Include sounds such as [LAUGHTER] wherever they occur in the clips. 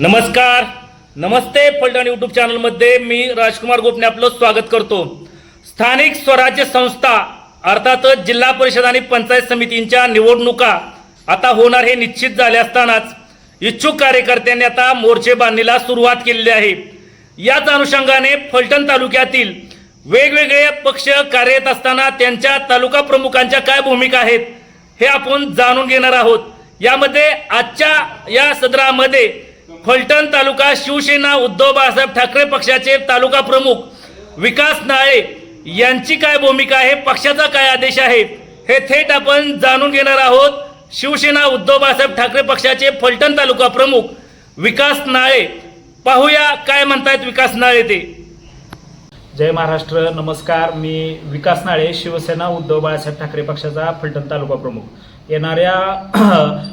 नमस्कार. नमस्ते फलटण यूट्यूब चॅनलमध्ये मी राजकुमार गोपने आपलं स्वागत करतो. स्थानिक स्वराज्य संस्था अर्थातच जिल्हा परिषद आणि पंचायत समितींच्या निवडणुका आता होणार हे निश्चित झाले असतानाच इच्छुक कार्यकर्त्यांनी आता मोर्चे बांधणीला सुरुवात केलेली आहे. याच अनुषंगाने फलटण तालुक्यातील वेगवेगळे पक्ष कार्यरत असताना त्यांच्या तालुका प्रमुखांच्या काय भूमिका आहेत हे आपण जाणून घेणार आहोत. यामध्ये आजच्या या सदरामध्ये फलटण तालुका शिवसेना उद्धव बाळासाहेब ठाकरे पक्षाचे तालुका प्रमुख विकास नाळे यांची काय भूमिका आहे? पक्षाचा काय आदेश आहे? हे थेट आपण जाणून घेणार आहोत. शिवसेना उद्धव बाळासाहेब ठाकरे पक्षाचे फलटण तालुका प्रमुख विकास नाळे. पाहूया काय म्हणतायत विकास नाळे ते. जय महाराष्ट्र नमस्कार. मी विकास नाळे शिवसेना उद्धव बाळासाहेब ठाकरे पक्षाचा फलटण तालुका प्रमुख. येणाऱ्या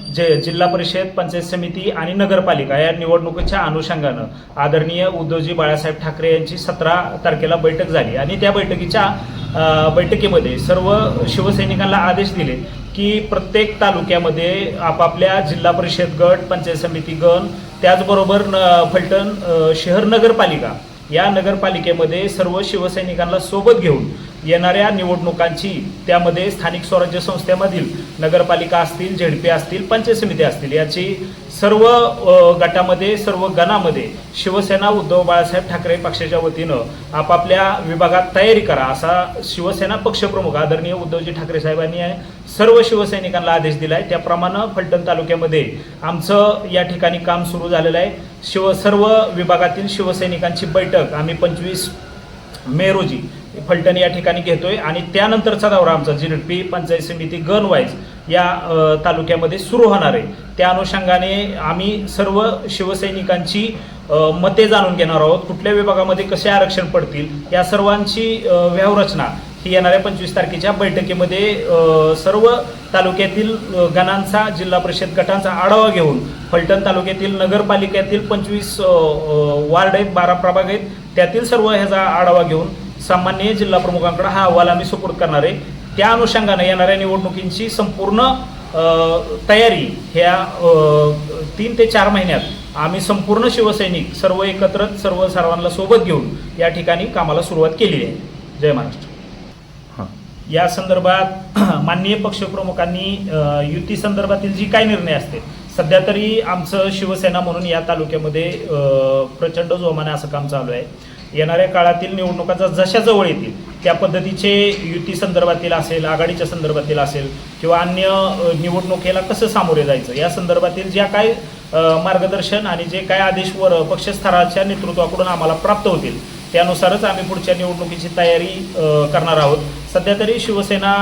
[CLEARS THROAT] जे जिल्हा परिषद पंचायत समिती आणि नगरपालिका या निवडणुकीच्या अनुषंगानं आदरणीय उद्धवजी बाळासाहेब ठाकरे यांची सतरा तारखेला बैठक झाली. आणि त्या बैठकीच्या बैठकीमध्ये सर्व शिवसैनिकांना आदेश दिले की प्रत्येक तालुक्यामध्ये आपापल्या जिल्हा परिषद गट पंचायत समिती गण त्याचबरोबर न फलटण शहर नगरपालिका या नगरपालिकेमध्ये सर्व शिवसैनिकांना सोबत घेऊन येणाऱ्या निवडणुकांची त्यामध्ये स्थानिक स्वराज्य संस्थेमधील नगरपालिका असतील झेडपी असतील पंचायत समिती असतील याची सर्व गटामध्ये सर्व गणामध्ये शिवसेना उद्धव बाळासाहेब ठाकरे पक्षाच्या वतीनं आपापल्या विभागात तयारी करा असा शिवसेना पक्षप्रमुख आदरणीय उद्धवजी ठाकरे साहेबांनी सर्व शिवसैनिकांना आदेश दिला आहे त्याप्रमाणे फलटण तालुक्यामध्ये आमचं या ठिकाणी काम सुरू झालेलं आहे. शिव सर्व विभागातील शिवसैनिकांची बैठक आम्ही पंचवीस मे रोजी फलटण या ठिकाणी घेतोय. आणि त्यानंतरचा दौरा आमचा जिरपी पंचायत समिती गण वाईज या तालुक्यामध्ये सुरू होणार आहे. त्या अनुषंगाने आम्ही सर्व शिवसैनिकांची मते जाणून घेणार आहोत. कुठल्या विभागामध्ये कसे आरक्षण पडतील या सर्वांची व्यवरचना ही येणाऱ्या पंचवीस तारखेच्या बैठकीमध्ये सर्व तालुक्यातील गणांचा जिल्हा परिषद गटांचा आढावा घेऊन फलटण तालुक्यातील नगरपालिकेतील पंचवीस वार्ड आहेत बारा प्रभाग आहेत त्यातील सर्व ह्याचा आढावा घेऊन सामान्य जिल्हा प्रमुखांकडे हा अहवाल आम्ही सुपूर्द करणार. आहे त्या अनुषंगाने येणाऱ्या निवडणुकींची संपूर्ण तयारी ह्या तीन ते चार महिन्यात आम्ही संपूर्ण शिवसैनिक सर्व एकत्र सर्व सर्वांना सोबत घेऊन या ठिकाणी कामाला सुरुवात केलेली आहे. जय महाराष्ट्र. या संदर्भात [CLEARS THROAT] माननीय पक्षप्रमुखांनी युती संदर्भातील जी काय निर्णय असते सध्या तरी आमचं शिवसेना म्हणून या तालुक्यामध्ये प्रचंड जोमाने असं काम चालू आहे. येणाऱ्या काळातील निवडणुका जशा जवळ येतील त्या पद्धतीचे युती संदर्भातील असेल आघाडीच्या संदर्भातील असेल किंवा अन्य निवडणुकीला कसं सामोरे जायचं या संदर्भातील ज्या काय मार्गदर्शन आणि जे काय आदेश वर पक्षस्तराच्या नेतृत्वाकडून आम्हाला प्राप्त होतील त्यानुसारच आम्ही पुढच्या निवडणुकीची तयारी करणार आहोत. सध्या तरी शिवसेना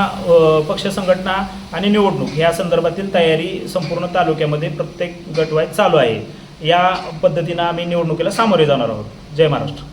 पक्ष संघटना आणि निवडणूक या संदर्भातील तयारी संपूर्ण तालुक्यामध्ये प्रत्येक गटवाईज चालू आहे. या पद्धतीनं आम्ही निवडणुकीला सामोरे जाणार आहोत. जय महाराष्ट्र.